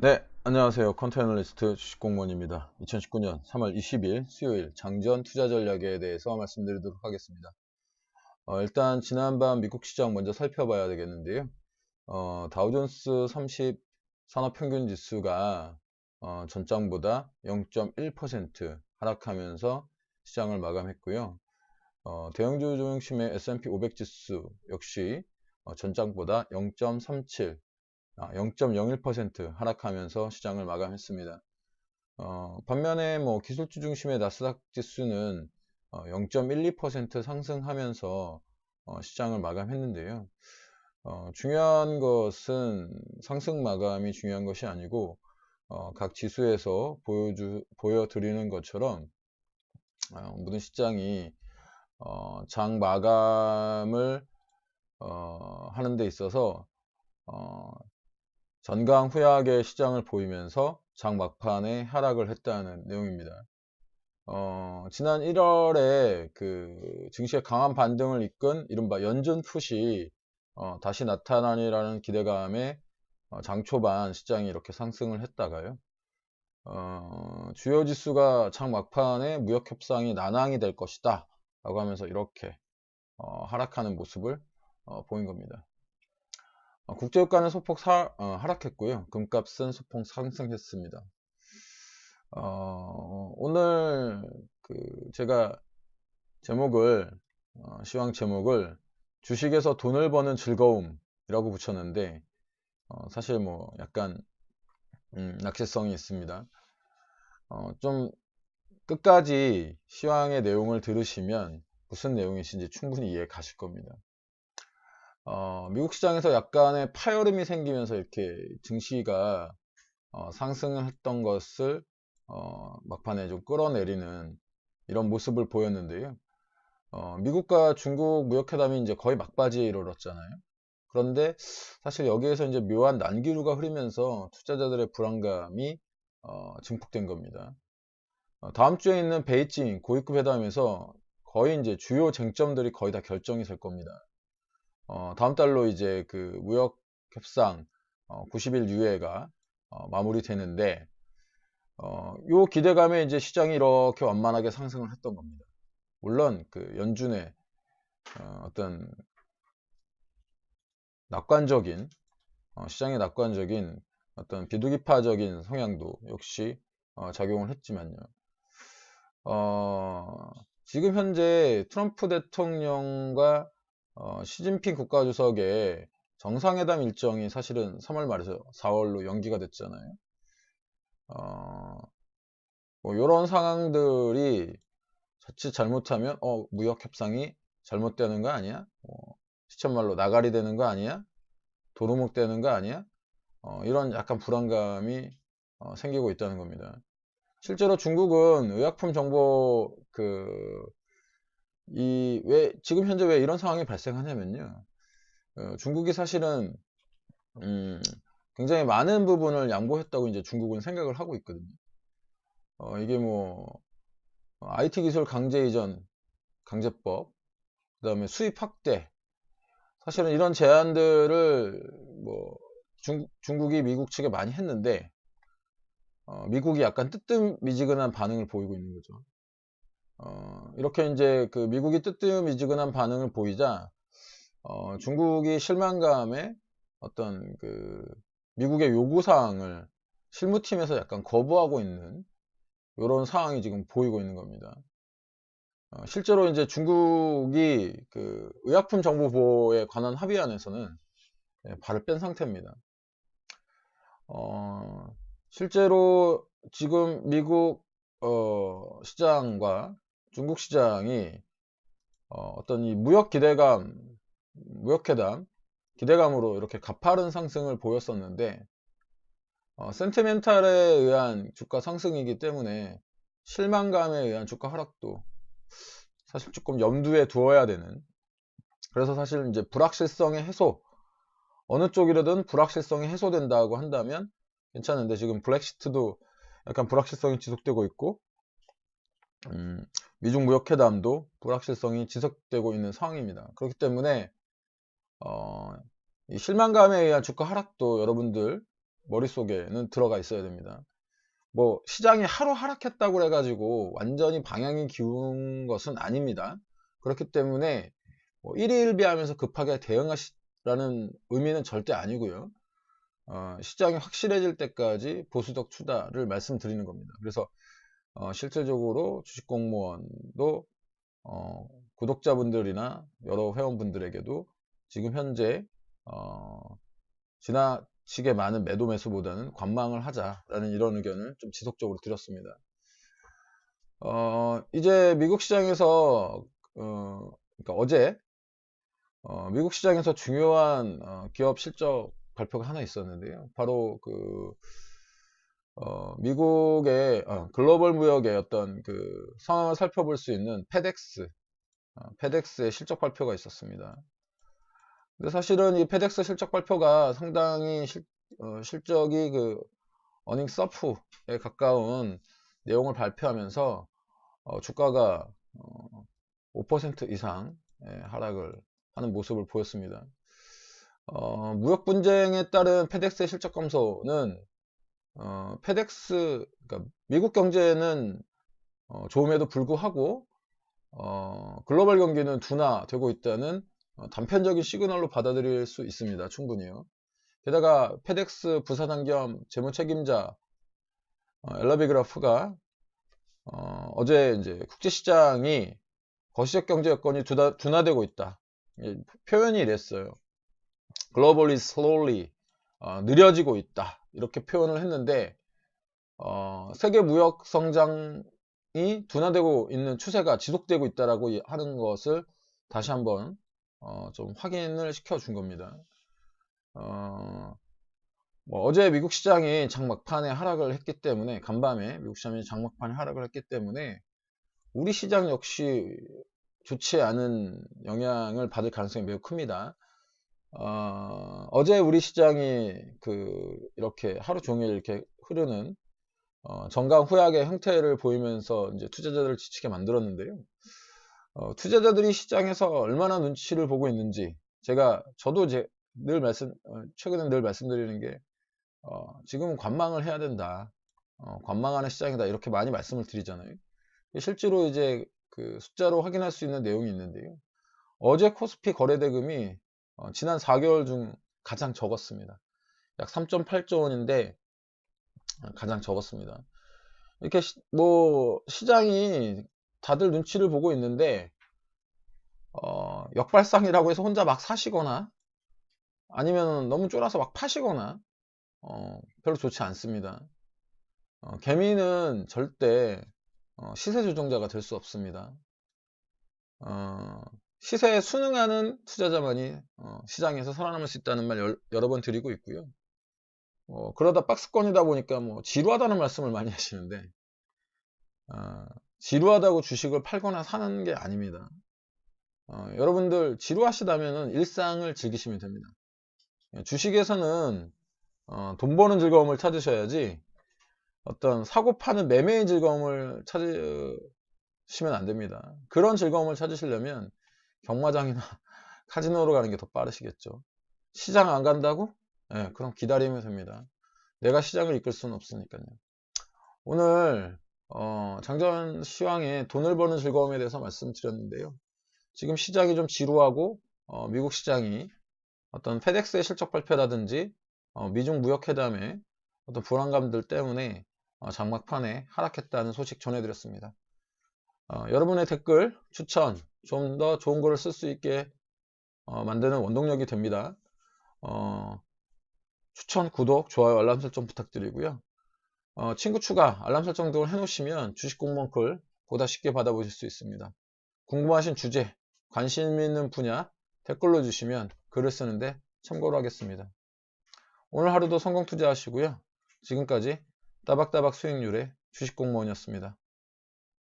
네, 안녕하세요. 컨테너리스트 주식공무원입니다. 2019년 3월 20일 수요일 장전 투자 전략에 대해서 말씀드리도록 하겠습니다. 어, 일단 지난밤 미국 시장 먼저 살펴봐야 되겠는데요. 어, 다우존스 30 산업평균 지수가 어, 전장보다 0.1% 하락하면서 시장을 마감했고요. 어, 대형주 중심의 S&P 500 지수 역시 어, 전장보다 0.37 0.01% 아, 하락하면서 시장을 마감했습니다. 어, 반면에 뭐 기술주 중심의 나스닥 지수는 어, 0.12% 상승하면서 어, 시장을 마감했는데요. 어, 중요한 것은 상승 마감이 중요한 것이 아니고 어, 각 지수에서 보여주, 보여드리는 것처럼 어, 모든 시장이 장 마감을 하는 데 있어서 전강 후약의 시장을 보이면서 장 막판에 하락을 했다는 내용입니다. 어, 지난 1월에 그 증시의 강한 반등을 이끈 이른바 연준 푸시 어, 다시 나타나니라는 기대감에 어, 장 초반 시장이 이렇게 상승을 했다가요. 어, 주요 지수가 장 막판에 무역 협상이 난항이 될 것이다 라고 하면서 이렇게 어, 하락하는 모습을 어, 보인 겁니다. 어, 국제유가는 소폭 사, 어, 하락했고요. 금값은 소폭 상승했습니다. 어, 오늘 그 제가 제목을 어, 시황 제목을 주식에서 돈을 버는 즐거움이라고 붙였는데 어, 사실 뭐 약간 음, 낚시성이 있습니다. 어, 좀 끝까지 시황의 내용을 들으시면 무슨 내용이신지 충분히 이해 가실 겁니다. 어, 미국 시장에서 약간의 파열음이 생기면서 이렇게 증시가 어, 상승을 했던 것을 어, 막판에 좀 끌어내리는 이런 모습을 보였는데요. 어, 미국과 중국 무역회담이 이제 거의 막바지에 이르렀잖아요. 그런데 사실 여기에서 이제 묘한 난기류가 흐르면서 투자자들의 불안감이 어, 증폭된 겁니다. 어, 다음 주에 있는 베이징 고위급 회담에서 거의 이제 주요 쟁점들이 거의 다 결정이 될 겁니다. 어, 다음 달로 이제 그 무역 협상 어, 90일 유예가 어, 마무리되는데 어, 요 기대감에 이제 시장이 이렇게 완만하게 상승을 했던 겁니다. 물론 그 연준의 어, 떤 낙관적인 어, 시장의 낙관적인 어떤 비두기파적인 성향도 역시 어, 작용을 했지만요. 어, 지금 현재 트럼프 대통령과 어, 시진핑 국가주석의 정상회담 일정이 사실은 3월 말에서 4월로 연기가 됐잖아요. 어, 뭐 이런 상황들이 자칫 잘못하면 어 무역 협상이 잘못되는 거 아니야? 어, 시천말로 나가리 되는 거 아니야? 도루묵 되는 거 아니야? 어, 이런 약간 불안감이 어, 생기고 있다는 겁니다. 실제로 중국은 의약품 정보 그 이 왜 지금 현재 왜 이런 상황이 발생하냐면요. 어, 중국이 사실은 음, 굉장히 많은 부분을 양보했다고 이제 중국은 생각을 하고 있거든요. 어, 이게 뭐 IT 기술 강제 이전 강제법, 그 다음에 수입 확대. 사실은 이런 제안들을 뭐 중, 중국이 미국 측에 많이 했는데 어, 미국이 약간 뜨뜻미지근한 반응을 보이고 있는 거죠. 어, 이렇게 이제 그 미국이 뜨뜻미지근한 반응을 보이자 어, 중국이 실망감에 어떤 그 미국의 요구 사항을 실무팀에서 약간 거부하고 있는 이런 상황이 지금 보이고 있는 겁니다. 어, 실제로 이제 중국이 그 의약품 정보 보호에 관한 합의안에서는 네, 발을 뺀 상태입니다. 어, 실제로 지금 미국 어, 시장과 중국 시장이 어, 떤이 무역 기대감, 무역회담 기대감으로 이렇게 가파른 상승을 보였었는데 어, 센티멘탈에 의한 주가 상승이기 때문에 실망감에 의한 주가 하락도 사실 조금 염두에 두어야 되는. 그래서 사실 이제 불확실성의 해소 어느 쪽이라든 불확실성이 해소된다고 한다면 괜찮은데 지금 블랙시트도 약간 불확실성이 지속되고 있고 음, 미중 무역회담도 불확실성이 지속되고 있는 상황입니다. 그렇기 때문에 어, 실망감에 의한 주가 하락도 여러분들 머릿속에는 들어가 있어야 됩니다. 뭐 시장이 하루 하락했다고 해가지고 완전히 방향이 기운 것은 아닙니다. 그렇기 때문에 뭐 일희일비하면서 급하게 대응하시라는 의미는 절대 아니고요. 어, 시장이 확실해질 때까지 보수적 투자를 말씀드리는 겁니다. 그래서 어, 실질적으로 주식공무원도 어, 구독자분들이나 여러 회원분들에게도 지금 현재 어, 지나치게 많은 매도 매수보다는 관망을 하자라는 이런 의견을 좀 지속적으로 드렸습니다. 어, 이제 미국 시장에서 어, 그러니까 어제 어, 미국 시장에서 중요한 어, 기업 실적 발표가 하나 있었는데요. 바로 그 어, 미국의 어, 글로벌 무역의 어떤 그 상황을 살펴볼 수 있는 페덱스, 어, 페덱스의 실적 발표가 있었습니다. 근데 사실은 이 페덱스 실적 발표가 상당히 실, 어, 실적이 그 어닝 서프에 가까운 내용을 발표하면서 어, 주가가 5% 어, 이상 하락을 하는 모습을 보였습니다. 어, 무역 분쟁에 따른 페덱스의 실적 감소는 어, 페덱스 그러니까 미국 경제는 어, 좋음에도 불구하고 어, 글로벌 경기는 둔화되고 있다는 어, 단편적인 시그널로 받아들일 수 있습니다. 충분히요. 게다가 페덱스 부사장 겸 재무 책임자 어, 엘라비그라프가 어, 제 이제 국제시장이 거시적 경제 여건이 둔화, 둔화되고 있다. 표현이 이랬어요. globally slowly 어, 느려지고 있다 이렇게 표현을 했는데 어, 세계 무역 성장이 둔화되고 있는 추세가 지속되고 있다라고 하는 것을 다시 한번 어, 좀 확인을 시켜 준 겁니다. 어, 뭐 어제 미국 시장이 장막판에 하락을 했기 때문에 간밤에 미국 시장이 장막판에 하락을 했기 때문에 우리 시장 역시 좋지 않은 영향을 받을 가능성이 매우 큽니다. 어, 제 우리 시장이 그 이렇게 하루 종일 이렇게 흐르는 어, 정강 후약의 형태를 보이면서 이제 투자자들을 지치게 만들었는데요. 어, 투자자들이 시장에서 얼마나 눈치를 보고 있는지 제가 저도 이제 늘 말씀 어, 최근에 늘 말씀드리는 게 어, 지금은 관망을 해야 된다. 어, 관망하는 시장이다 이렇게 많이 말씀을 드리잖아요. 실제로 이제 그 숫자로 확인할 수 있는 내용이 있는데요. 어제 코스피 거래대금이 어, 지난 4개월 중 가장 적었습니다. 약 3.8조 원인데 어, 가장 적었습니다. 이렇게 시, 뭐 시장이 다들 눈치를 보고 있는데 어, 역발상이라고 해서 혼자 막 사시거나 아니면 너무 쫄아서 막 파시거나 어, 별로 좋지 않습니다. 어, 개미는 절대 어, 시세 조정자가 될 수 없습니다. 어, 시세에 순응하는 투자자만이 어, 시장에서 살아남을 수 있다는 말 여, 여러 번 드리고 있고요. 어, 그러다 박스권이다 보니까 뭐 지루하다는 말씀을 많이 하시는데 어, 지루하다고 주식을 팔거나 사는 게 아닙니다. 어, 여러분들 지루하시다면 일상을 즐기시면 됩니다. 예, 주식에서는 어, 돈 버는 즐거움을 찾으셔야지 어떤 사고 파는 매매의 즐거움을 찾으시면 안 됩니다. 그런 즐거움을 찾으시려면 경마장이나 카지노로 가는 게 더 빠르시겠죠. 시장 안 간다고? 네, 그럼 기다리면 됩니다. 내가 시장을 이끌 수는 없으니까요. 오늘 어, 장전 시황의 돈을 버는 즐거움에 대해서 말씀드렸는데요. 지금 시장이 좀 지루하고 어, 미국 시장이 어떤 페덱스의 실적 발표라든지 어, 미중 무역회담의 어떤 불안감들 때문에 어, 장막판에 하락했다는 소식 전해드렸습니다. 어, 여러분의 댓글, 추천, 좀 더 좋은 거를 쓸 수 있게 어, 만드는 원동력이 됩니다. 어, 추천, 구독, 좋아요, 알람 설정 부탁드리고요. 어, 친구 추가, 알람 설정 등을 해놓으시면 주식 공무원 글 보다 쉽게 받아보실 수 있습니다. 궁금하신 주제, 관심 있는 분야 댓글로 주시면 글을 쓰는데 참고로 하겠습니다. 오늘 하루도 성공 투자하시고요. 지금까지 따박따박 수익률의 주식 공무원이었습니다.